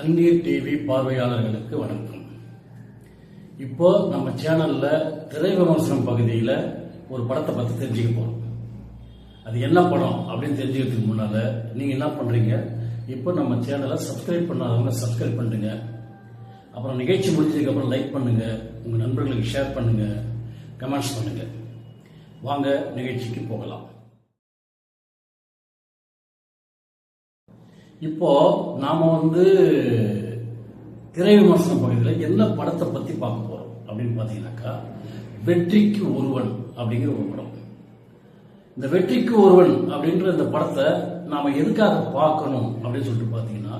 தண்ணீர் டிவி பார்வையாளர்களுக்கு வணக்கம். இப்போ நம்ம சேனல்ல திரை விமர்சனம் பகுதியில் ஒரு படத்தை பத்தி தெரிஞ்சுக்க போறோம். அது என்ன படம் அப்படின்னு தெரிஞ்சுக்கிறதுக்கு முன்னால நீங்க என்ன பண்றீங்க? இப்போ நம்ம சேனலை சப்ஸ்கிரைப் பண்ணாதவங்க சப்ஸ்கிரைப் பண்ணுங்க அப்புறம் நிகழ்ச்சி முடிஞ்சதுக்கு அப்புறம் லைக் பண்ணுங்க. உங்க நண்பர்களுக்கு ஷேர் பண்ணுங்க. கமெண்ட்ஸ் பண்ணுங்க. வாங்க நிகழ்ச்சிக்கு போகலாம். இப்போ நாம வந்து திரை விமர்சன பகுதியில் என்ன படத்தை பத்தி பார்க்க போறோம் அப்படின்னு பாத்தீங்கன்னாக்கா வெற்றிக்கு ஒருவன் அப்படிங்கிற ஒரு படம். இந்த வெற்றிக்கு ஒருவன் அப்படின்ற இந்த படத்தை நாம எதுக்காக பார்க்கணும் அப்படின்னு சொல்லிட்டு பாத்தீங்கன்னா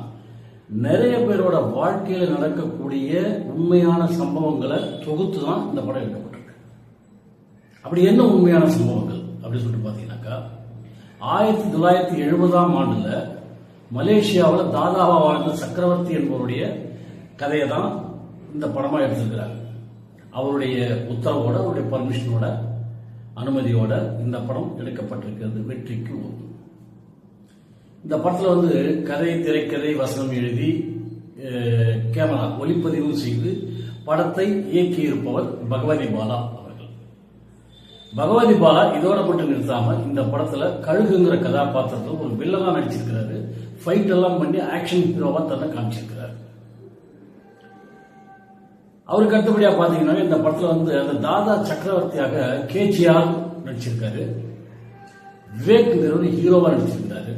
நிறைய பேரோட வாழ்க்கையில நடக்கக்கூடிய உண்மையான சம்பவங்களை தொகுத்து தான் இந்த படம் எடுக்கப்பட்டிருக்கு அப்படி என்ன உண்மையான சம்பவங்கள் அப்படின்னு சொல்லிட்டு பாத்தீங்கன்னாக்கா ஆயிரத்தி தொள்ளாயிரத்தி எழுபதாம் ஆண்டுல மலேசியாவில் தாதாவா வாழ்ந்த சக்கரவர்த்தி என்பவருடைய கதையை தான் இந்த படமாக எடுத்திருக்கிறாங்க அவருடைய உத்தரவோட அவருடைய பர்மிஷனோட அனுமதியோட இந்த படம் எடுக்கப்பட்டிருக்கிறது வெற்றிக்கு ஒன்று இந்த படத்தில் வந்து கதை திரைக்கதை வசனம் எழுதி கேமரா ஒளிப்பதிவும் செய்து படத்தை இயக்கியிருப்பவர் பகவதி பாலா அவர்கள். பகவதி பாலா இதோட மட்டும் நிறுத்தாம இந்த படத்துல கழுகுங்கிற கதாபாத்திரத்தில் ஒரு வில்லனா நடிச்சிருக்கிறாரு. ஃபைட் எல்லாம் பண்ணி ஆக்ஷன் ஹீரோவா தன்னை காமிச்சிருக்கிறார். அவருக்கு அடுத்தபடியா பாத்தீங்கன்னா இந்த படத்துல வந்து அந்த தாதா சக்கரவர்த்தியாக கேஜிஆர் நடிச்சிருக்காரு. விவேக்ங்கிறவர் ஹீரோவா நடிச்சிருக்காரு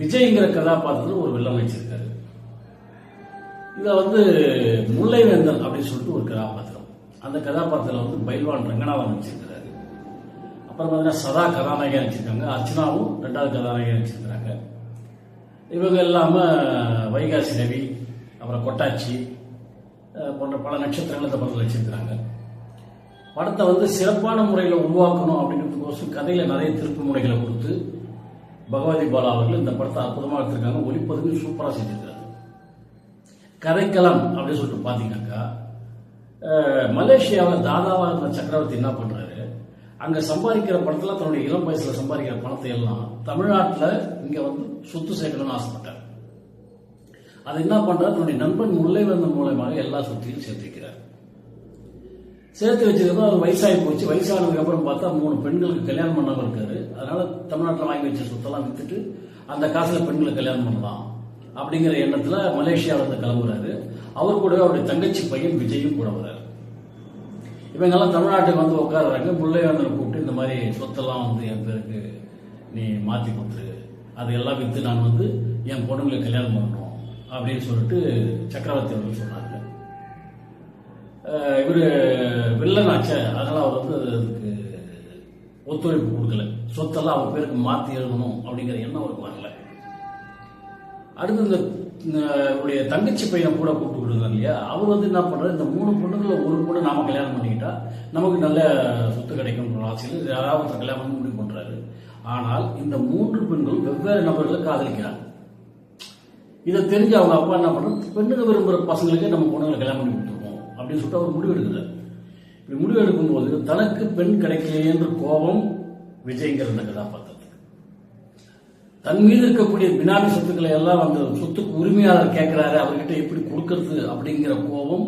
விஜய்ங்கிற கதாபாத்திரத்தில் ஒரு வில்லன் நடிச்சிருக்காரு. இதில் வந்து முல்லைவேந்தன் அப்படின்னு சொல்லிட்டு ஒரு கதாபாத்திரம். அந்த கதாபாத்திரத்தில் வந்து பைல்வான் ரங்கநாதன் நடிச்சிருக்கிறாரு. அப்புறம் பார்த்தீங்கன்னா சதா கதாநாயகன் நடிச்சிருக்காங்க. அர்ச்சனாவும் ரெண்டாவது கதாநாயகன் நடிச்சிருக்கிறாங்க. இவங்க இல்லாமல் வைகாசி ரவி அப்புறம் கொட்டாச்சி போன்ற பல நட்சத்திரங்கள் இந்த படத்தில் வச்சிருக்கிறாங்க. படத்தை வந்து சிறப்பான முறையில் உருவாக்கணும் அப்படிங்கிறதுக்கோசம் கதையில் நிறைய திருப்பு முறைகளை கொடுத்து பகவதி பாலா அவர்கள் இந்த படத்தை அற்புதமாக எடுத்திருக்காங்க. ஒளிப்பதிவு சூப்பராக செஞ்சிருக்காரு கதைக்களம் அப்படின்னு சொல்லிட்டு பார்த்தீங்கன்னாக்கா மலேசியாவில் தாதாவாக இருந்த சக்கரவர்த்தி என்ன பண்ணுறாரு அங்க சம்பாதிக்கிற பணத்துல தன்னுடைய இளம் வயசுல சம்பாதிக்கிற பணத்தை எல்லாம் தமிழ்நாட்டில் இங்க வந்து சொத்து சேர்க்கணும்னு ஆசைப்பட்டார். அதை என்ன பண்றாரு? தன்னுடைய நண்பன் முல்லைவேந்தன் மூலயமாக எல்லா சொத்தையும் சேர்த்து வைக்கிறார் சேர்த்து வச்சதுக்கு அவர் வயசாகி போச்சு. வயசானதுக்கு அப்புறம் பார்த்தா மூணு பெண்களுக்கு கல்யாணம் பண்ணாமல் இருக்காரு. அதனால தமிழ்நாட்டில் வாங்கி வச்ச சொத்தெல்லாம் வித்துட்டு அந்த காசுல பெண்களை கல்யாணம் பண்ணலாம் அப்படிங்கிற எண்ணத்துல மலேசியாவில் இருந்து கிளம்புறாரு. அவர் கூட அவருடைய தங்கச்சி பையன் விஜயும் கூட வர்றாரு. இவங்கெல்லாம் தமிழ்நாட்டுக்கு வந்து உட்காடுறாங்க முல்லைவேந்தனை கூப்பிட்டு இந்த மாதிரி சொத்தெல்லாம் வந்து என் பேருக்கு நீ மாற்றி கொடுத்துரு. அதையெல்லாம் விற்று நான் வந்து என் பொண்ணுங்களுக்கு கல்யாணம் பண்ணணும் அப்படின்னு சொல்லிட்டு சக்கரவர்த்தி அவர்கள் சொன்னாங்க. இவர் இவரு வில்லனாச்சே அவர் வந்து அதுக்கு ஒத்துழைப்பு கொடுக்கல. சொத்தெல்லாம் அவர் பேருக்கு மாற்றி எழுதணும் அப்படிங்கிற எண்ணம் அவருக்கு வரல. அடுத்து இந்த உடைய தங்கச்சி பையனை கூட கூப்பிட்டு கொடுக்குறாங்க இல்லையா? அவர் வந்து என்ன பண்ணுறாரு இந்த மூணு பொண்ணுங்களை ஒரு பொண்ணு நாம கல்யாணம் பண்ணிக்கிட்டா நமக்கு நல்ல சொத்து கிடைக்கும்ன்ற ஆசையில் யாராவது கல்யாணம் பண்ணி முடிவு பண்ணுறாரு ஆனால் இந்த மூன்று பெண்கள் வெவ்வேறு நபர்களை காதலிக்கிறாங்க. இதை தெரிஞ்சு அவங்க அப்பா என்ன பண்றாரு பெண்ணுக்கு விரும்புகிற பசங்களுக்கே நம்ம பொண்ணுங்களை கல்யாணம் பண்ணி கொடுத்துருவோம் அப்படின்னு சொல்லிட்டு அவர் முடிவு எடுக்கிறார். இப்படி முடிவு எடுக்கும்போது தனக்கு பெண் கிடைக்கலையேன்ற கோபம் விஜய்ங்கிற அந்த தன் மீது இருக்கக்கூடிய பினாமி சொத்துக்களை எல்லாம் அந்த சொத்துக்கு உரிமையாளர் கேட்கிறாரு அவர்கிட்ட எப்படி கொடுக்கறது அப்படிங்கிற கோபம்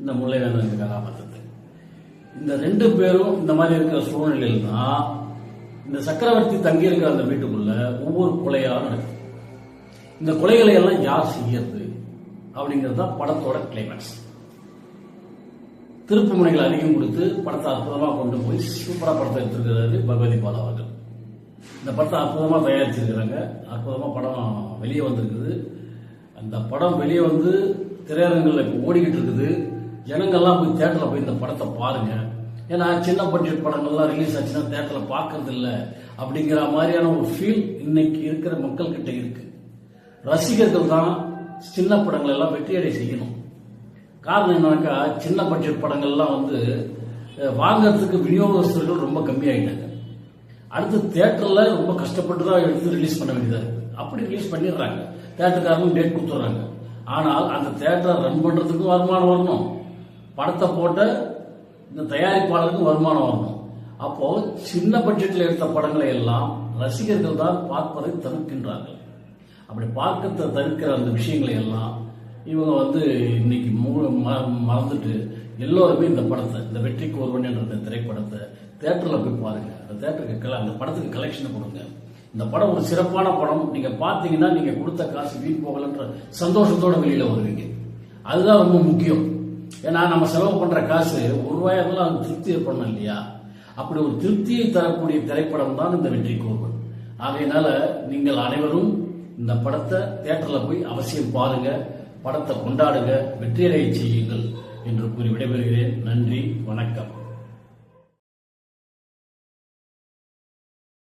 இந்த முல்லைவேந்தன் கதாபாத்திரத்து இந்த ரெண்டு பேரும் இந்த மாதிரி இருக்கிற சூழ்நிலையில் தான் இந்த சக்கரவர்த்தி தங்கி இருக்கிற அந்த வீட்டுக்குள்ள ஒவ்வொரு கொலையா நடக்குது. இந்த கொலைகளை எல்லாம் யார் செய்யறது அப்படிங்கிறது தான் படத்தோட கிளைமேக்ஸ் திருப்பு முனைகள் அதிகம் கொடுத்து படத்தை அற்புதமாக கொண்டு போய் சூப்பராக படத்தை எடுத்திருக்கிறாரு பகவதி பாலா அவர்கள். இந்த படத்தை அற்புதமாக தயாரிச்சிருக்கிறாங்க. அற்புதமாக படம் வெளியே வந்திருக்குது. அந்த படம் வெளியே வந்து திரையரங்கில் இப்போ ஓடிக்கிட்டு இருக்குது. ஜனங்கள்லாம் போய் தேட்டரில் போய் இந்த படத்தை பாருங்க. ஏன்னா சின்ன பட்ஜெட் படங்கள்லாம் ரிலீஸ் ஆச்சுன்னா தேட்டரில் பார்க்கறது இல்லை அப்படிங்கிற மாதிரியான ஒரு ஃபீல் இன்னைக்கு இருக்கிற மக்கள் கிட்ட இருக்கு. ரசிகர்கள் தான் சின்ன படங்கள் எல்லாம் வெற்றியடை செய்யணும். காரணம் என்னன்னாக்கா சின்ன பட்ஜெட் படங்கள்லாம் வந்து அஹ், வாங்கறதுக்கு விநியோகஸ்தர்கள் ரொம்ப கம்மியாயிட்டாங்க. அடுத்து தேட்டரில் ரொம்ப கஷ்டப்பட்டு தான் எடுத்து ரிலீஸ் பண்ண வேண்டியதாக இருக்குது அப்படி ரிலீஸ் பண்ணிடுறாங்க. தேட்டருக்காரங்க டேட் கொடுத்துட்றாங்க. ஆனால் அந்த தேட்டரை ரன் பண்ணுறதுக்கும் வருமானம் வரணும். படத்தை போட்ட இந்த தயாரிப்பாளருக்கும் வருமானம் வரணும். அப்போ சின்ன பட்ஜெட்டில் எடுத்த படங்களை எல்லாம் ரசிகர்கள் தான் பார்ப்பதை தவிர்க்கின்றார்கள். அப்படி பார்க்கத்தை தவிர்க்கிற அந்த விஷயங்களை எல்லாம் இவங்க வந்து இன்னைக்கு மூ- ம- மறந்துட்டு எல்லோருமே இந்த படத்தை இந்த வெற்றிக்கு ஒருவன் என்ற இந்த திரைப்படத்தை தேட்டரில் போய் பாருங்க. அந்த தேட்டருக்கு அந்த படத்துக்கு கலெக்ஷனை கொடுங்க. இந்த படம் ஒரு சிறப்பான படம். நீங்க பார்த்தீங்கன்னா நீங்க கொடுத்த காசு வீண் போகலன்ற சந்தோஷத்தோட வெளியில வருவீங்க. அதுதான் ரொம்ப முக்கியம். ஏன்னா நம்ம செலவு பண்ற காசு ஒரு ரூபாயெல்லாம் அந்த திருப்தி ஏற்படணும் இல்லையா? அப்படி ஒரு திருப்தியை தரக்கூடிய திரைப்படம் தான் இந்த வெற்றி கோர்வன் ஆகையினால நீங்கள் அனைவரும் இந்த படத்தை தேட்டரில் போய் அவசியம் பாருங்க. படத்தை கொண்டாடுங்க. வெற்றியடைய செய்யுங்கள் என்று கூறி விடைபெறுகிறேன். நன்றி. வணக்கம்.